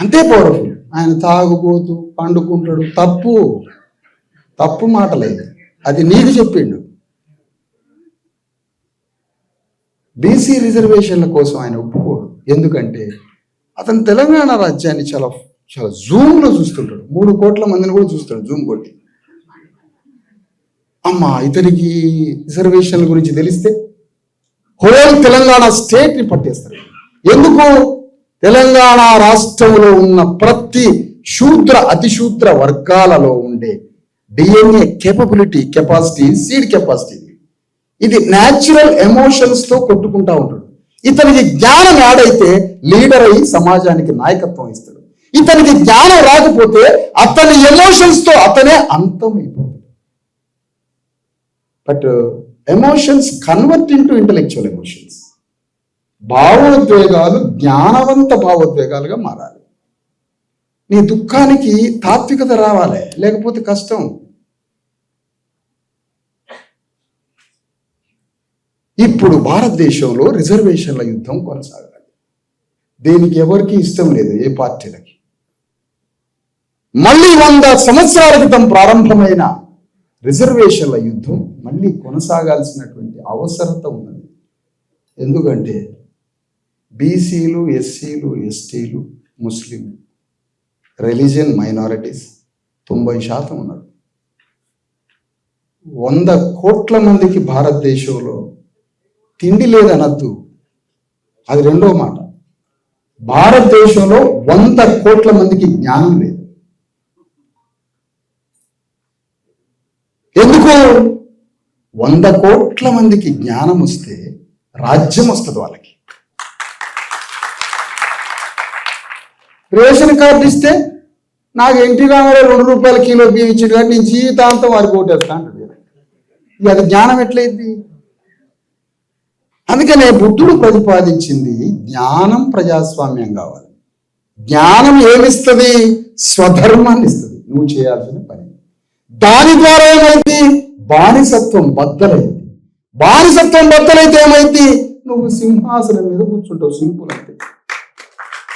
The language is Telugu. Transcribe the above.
అంతే పవర్ఫుల్ ఆయన తాగుబోతూ పండుకుంటాడు. తప్పు. తప్పు మాటలేదు అది నీకు చెప్పిండు. బీసీ రిజర్వేషన్ల కోసం ఆయన ఒప్పుకోడు. ఎందుకంటే అతను తెలంగాణ రాజ్యాన్ని చాలా చాలా జూమ్లో చూస్తుంటాడు. మూడు కోట్ల మందిని కూడా చూస్తాడు జూమ్ కొట్టి. అమ్మా ఇతనికి రిజర్వేషన్ల గురించి తెలిస్తే హోల్ తెలంగాణ స్టేట్ని పట్టేస్తారు ఎందుకు? తెలంగాణ రాష్ట్రంలో ఉన్న ప్రతి శూద్ర అతిశూద్ర వర్గాలలో ఉండే DNA capability capacity seed capacity ఇది న్యాచురల్ ఎమోషన్స్తో కొట్టుకుంటా ఉంటాడు. ఇతనికి జ్ఞానం యాడైతే లీడర్ అయి సమాజానికి నాయకత్వం ఇస్తాడు. ఇతనికి జ్ఞానం రాకపోతే అతని ఎమోషన్స్తో అతనే అయిపోతుంది but emotions convert into intellectual emotions భావోద్వేగాలు జ్ఞానవంత భావోద్వేగాలుగా మారాలి. నీ దుఃఖానికి తాత్వికత రావాలి లేకపోతే కష్టం. ఇప్పుడు భారతదేశంలో రిజర్వేషన్ల యుద్ధం కొనసాగాలి. దేనికి ఎవరికి ఇష్టం లేదు ఏ పార్టీలకి. మళ్ళీ వంద సంవత్సరాల క్రితం ప్రారంభమైన రిజర్వేషన్ల యుద్ధం మళ్ళీ కొనసాగాల్సినటువంటి అవసరత ఉన్నది. ఎందుకంటే బీసీలు ఎస్సీలు ఎస్టీలు ముస్లిం రిలీజియన్ మైనారిటీస్ తొంభై శాతం ఉన్నారు. వంద కోట్ల మందికి భారతదేశంలో తిండి లేదనద్దు. అది రెండో మాట. భారతదేశంలో వంద కోట్ల మందికి జ్ఞానం లేదు. ఎందుకు? వంద కోట్ల మందికి జ్ఞానం వస్తే రాజ్యం వస్తుంది వాళ్ళకి. రేషన్ కార్డు ఇస్తే నాకు ఎన్టీ రామారావు రెండు రూపాయల కిలో బియ్యం ఇచ్చాడు కానీ నేను జీవితాంతం వారికి ఓటేస్తా అంటాడు ఇక అది జ్ఞానం ఎట్లయింది? అందుకనే బుద్ధుడు ప్రతిపాదించింది జ్ఞానం ప్రజాస్వామ్యం కావాలి. జ్ఞానం ఏమిస్తుంది? స్వధర్మాన్ని ఇస్తుంది. నువ్వు చేయాల్సిన పని. దాని ద్వారా ఏమైంది? బానిసత్వం బద్దలైంది. బానిసత్వం బద్దలైతే ఏమైంది? నువ్వు సింహాసనం మీద కూర్చుంటావు సింపుల్ అంటే